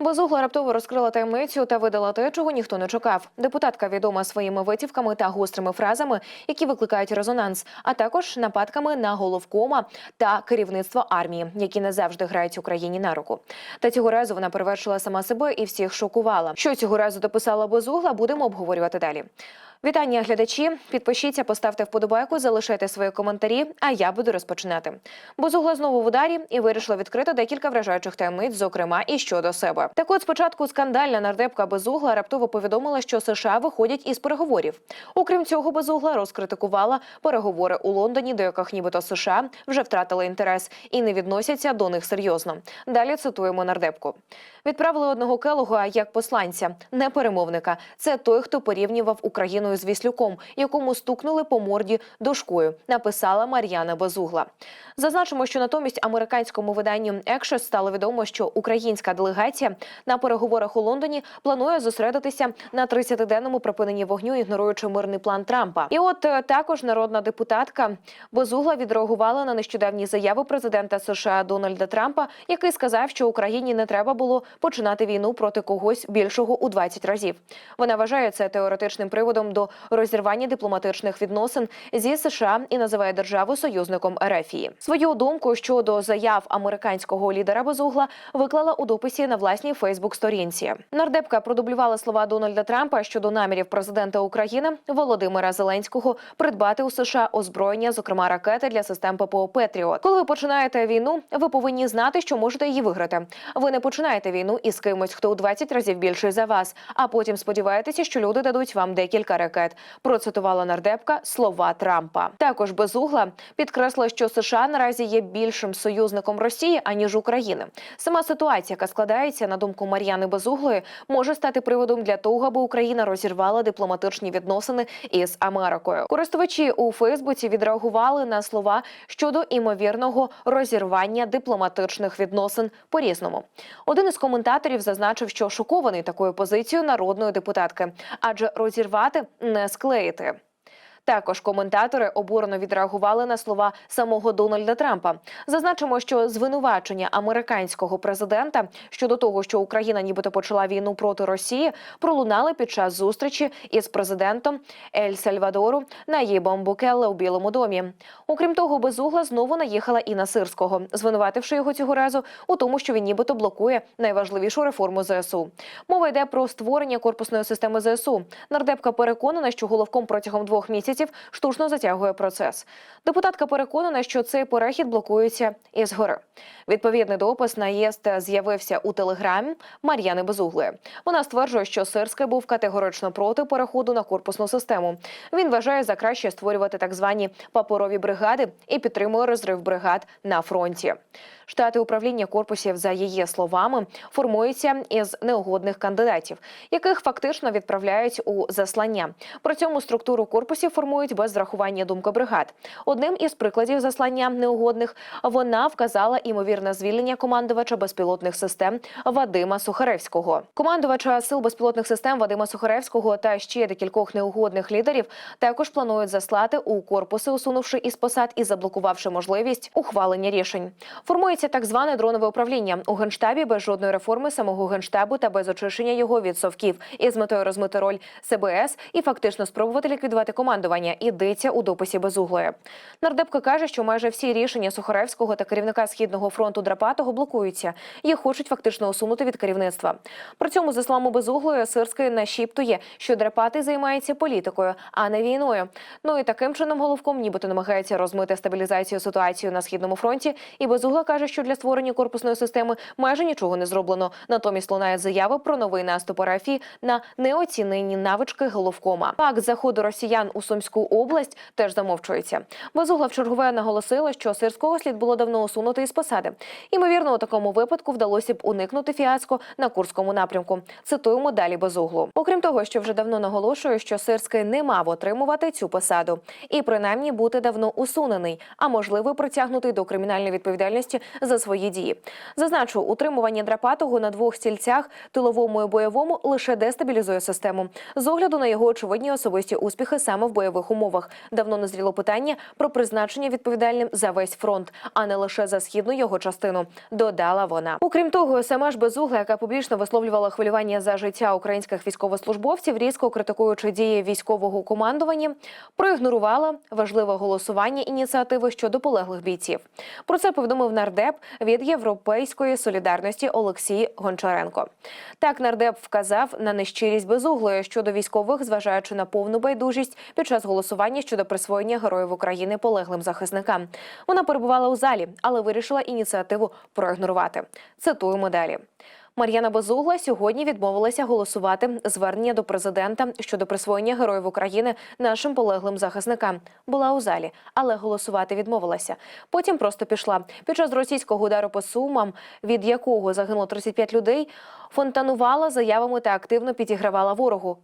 Безугла раптово розкрила таємницю та видала те, чого ніхто не чекав. Депутатка відома своїми витівками та гострими фразами, які викликають резонанс, а також нападками на головкома та керівництво армії, які не завжди грають Україні на руку. Та цього разу вона перевершила сама себе і всіх шокувала. Що цього разу дописала безугла, будемо обговорювати далі. Вітання, глядачі. Підпишіться, поставте вподобайку, залишайте свої коментарі. А я буду розпочинати. Безугла знову в ударі і вирішила відкрити декілька вражаючих таємниць, зокрема і щодо себе. Так, от спочатку скандальна нардепка Безугла раптово повідомила, що США виходять із переговорів. Окрім цього, Безугла розкритикувала переговори у Лондоні, до яких нібито США вже втратили інтерес і не відносяться до них серйозно. Далі цитуємо нардепку. Відправили одного келога як посланця, не перемовника. Це той, хто порівнював Україну з Віслюком, якому стукнули по морді дошкою. Написала Мар'яна Безугла. Зазначимо, що натомість американському виданню Екшес стало відомо, що українська делегація на переговорах у Лондоні планує зосередитися на 30-денному припиненні вогню, ігноруючи мирний план Трампа. І от е, також народна депутатка Безугла відреагувала на нещодавні заяви президента США Дональда Трампа, який сказав, що Україні не треба було починати війну проти когось більшого у 20 разів. Вона вважає це теоретичним приводом до розірвання дипломатичних відносин зі США і називає державу союзником Ерефії. Свою думку щодо заяв американського лідера Безугла виклала у дописі на власній Фейсбук-сторінці. Нардепка продублювала слова Дональда Трампа щодо намірів президента України Володимира Зеленського придбати у США озброєння, зокрема ракети для систем ППО Петріот. Коли ви починаєте війну, ви повинні знати, що можете її виграти. Ви не починаєте війну із кимось, хто у 20 разів більший за вас, а потім сподіваєтеся, що люди дадуть вам декілька ракет. Процитувала нардепка слова Трампа. Також безугла підкреслила, що США наразі є більшим союзником Росії аніж України. Сама ситуація, яка складається на думку Мар'яни Безуглої, може стати приводом для того, аби Україна розірвала дипломатичні відносини із Америкою. Користувачі у Фейсбуці відреагували на слова щодо імовірного розірвання дипломатичних відносин по різному. Один із коментаторів зазначив, що шокований такою позицією народної депутатки, адже розірвати не склеїти. Також коментатори обурено відреагували на слова самого Дональда Трампа. Зазначимо, що звинувачення американського президента щодо того, що Україна нібито почала війну проти Росії, пролунали під час зустрічі із президентом Ель Сальвадору Наїбом Букелле у Білому домі. Окрім того, безугла знову наїхала і на сирського, звинувативши його цього разу у тому, що він нібито блокує найважливішу реформу ЗСУ. Мова йде про створення корпусної системи ЗСУ. Нардепка переконана, що головком протягом двох місяців штучно затягує процес. Депутатка переконана, що цей перехід блокується із гори. Відповідний допис на ЄСТ з'явився у телеграмі Мар'яни Безуглої. Вона стверджує, що Сирський був категорично проти переходу на корпусну систему. Він вважає за краще створювати так звані паперові бригади і підтримує розрив бригад на фронті. Штати управління корпусів, за її словами, формуються із неугодних кандидатів, яких фактично відправляють у заслання. При цьому структуру корпусів формують без зрахування думки бригад. Одним із прикладів заслання неугодних вона вказала імовірне звільнення командувача безпілотних систем Вадима Сухаревського. Командувача сил безпілотних систем Вадима Сухаревського та ще декількох неугодних лідерів також планують заслати у корпуси, усунувши із посад і заблокувавши можливість ухвалення рішень. Формується так зване дронове управління у генштабі без жодної реформи самого генштабу та без очищення його від совків із метою розмити роль СБС і фактично спробувати ліквідувати командування. Ідеться у дописі безуглої. Нардепка каже, що майже всі рішення Сухаревського та керівника східного фронту Драпатого блокуються. Їх хочуть фактично усунути від керівництва. При цьому, за словами безуглої, Сирський нашіптує, що Драпатий займається політикою, а не війною. Ну і таким чином головком нібито намагається розмити стабілізацію ситуації на східному фронті. І безугла каже, що для створення корпусної системи майже нічого не зроблено. Натомість лунає заяви про новий наступ РФ на неоцінені навички головкома. Факт заходу росіян у Сумську область теж замовчується. Безугла чергове наголосила, що сирського слід було давно усунути із посади. Імовірно, у такому випадку вдалося б уникнути фіаско на курському напрямку. Цитуємо далі безуглу. Окрім того, що вже давно наголошую, що Сирський не мав отримувати цю посаду і принаймні бути давно усунений, а можливо притягнутий до кримінальної відповідальності за свої дії. Зазначу, утримування драпатого на двох стільцях, тиловому і бойовому, лише дестабілізує систему з огляду на його очевидні особисті успіхи саме в бойовому бойових умовах. Давно назріло питання про призначення відповідальним за весь фронт, а не лише за східну його частину. Додала вона. Окрім того, сама ж безугла, яка публічно висловлювала хвилювання за життя українських військовослужбовців, різко критикуючи дії військового командування, проігнорувала важливе голосування ініціативи щодо полеглих бійців. Про це повідомив нардеп від Європейської солідарності Олексій Гончаренко. Так нардеп вказав на нещирість безуглої щодо військових, зважаючи на повну байдужість під час голосування щодо присвоєння героїв України полеглим захисникам. Вона перебувала у залі, але вирішила ініціативу проігнорувати. Цитуємо далі. Мар'яна Безугла сьогодні відмовилася голосувати звернення до президента щодо присвоєння героїв України нашим полеглим захисникам. Була у залі, але голосувати відмовилася. Потім просто пішла. Під час російського удару по сумам, від якого загинуло 35 людей, фонтанувала заявами та активно підігравала ворогу.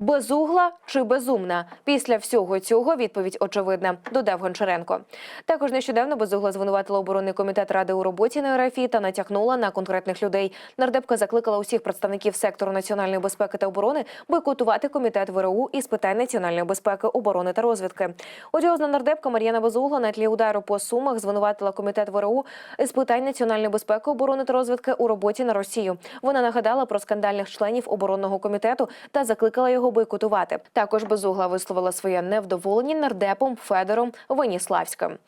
Безугла чи безумна? Після всього цього відповідь очевидна, додав Гончаренко. Також нещодавно безугла звинуватила оборонний комітет ради у роботі на РФІ та натякнула на конкретних людей. Нардепка закликала усіх представників сектору національної безпеки та оборони бойкотувати комітет ВРУ із питань національної безпеки, оборони та розвідки. Одіозна нардепка Мар'яна Безугла на тлі удару по сумах звинуватила комітет ВРУ з питань національної безпеки, оборони та розвідки у роботі на Росію. Вона нагадала про скандальних членів оборонного комітету та закликала його бойкотувати. Також Безугла висловила своє невдоволення нардепом Федором Веніславським.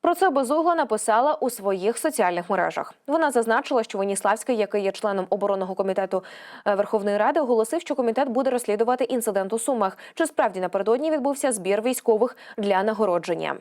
Про це Безугла написала у своїх соціальних мережах. Вона зазначила, що Веніславський, який є членом оборонного комітету е, Верховної Ради, оголосив, що комітет буде розслідувати інцидент у Сумах. Чи справді напередодні відбувся збір військових для нагородження?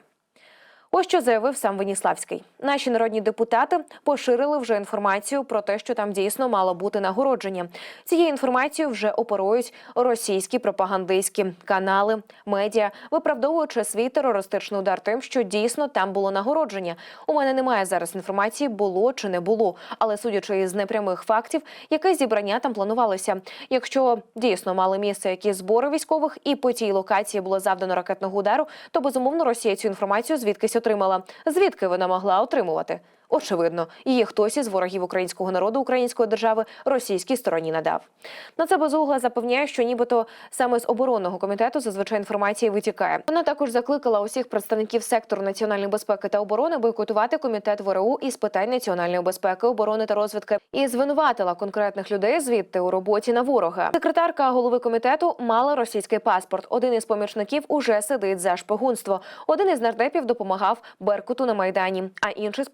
Ось що заявив сам Веніславський. Наші народні депутати поширили вже інформацію про те, що там дійсно мало бути нагородження. Цією інформацією вже оперують російські пропагандистські канали, медіа, виправдовуючи свій терористичний удар тим, що дійсно там було нагородження. У мене немає зараз інформації, було чи не було. Але судячи із непрямих фактів, яке зібрання там планувалося. Якщо дійсно мали місце якісь збори військових і по тій локації було завдано ракетного удару, то безумовно Росія цю інформацію звідкись отримала. Звідки вона могла отримувати? Очевидно, її хтось із ворогів українського народу, української держави російській стороні надав. На це безугла запевняє, що нібито саме з оборонного комітету зазвичай інформація витікає. Вона також закликала усіх представників сектору національної безпеки та оборони бойкотувати комітет ВРУ із питань національної безпеки, оборони та розвідки і звинуватила конкретних людей звідти у роботі на ворога. Секретарка голови комітету мала російський паспорт. Один із помічників уже сидить за шпигунство. Один із нардепів допомагав Беркуту на майдані, а інший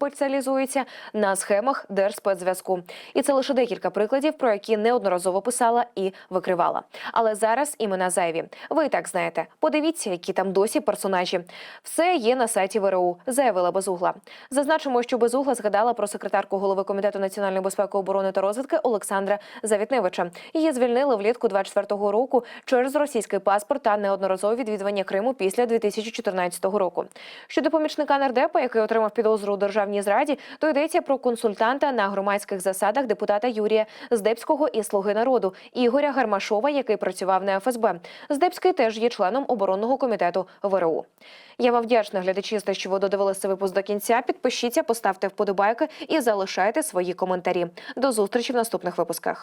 спеціалізується на схемах держспецзв'язку. І це лише декілька прикладів, про які неодноразово писала і викривала. Але зараз імена зайві. Ви і так знаєте. Подивіться, які там досі персонажі. Все є на сайті ВРУ, заявила Безугла. Зазначимо, що Безугла згадала про секретарку голови комітету національної безпеки, оборони та розвідки Олександра Завітневича. Її звільнили влітку 24-го року через російський паспорт та неодноразове відвідування Криму після 2014 року. Щодо помічника нардепа, який отримав підозру у державній зраді, то йдеться про консультанта на громадських засадах депутата Юрія Здебського і Слуги народу Ігоря Гармашова, який працював на ФСБ. Здебський теж є членом оборонного комітету ВРУ. Я вам вдячна глядачі, за що ви додивилися випуск до кінця. Підпишіться, поставте вподобайки і залишайте свої коментарі. До зустрічі в наступних випусках.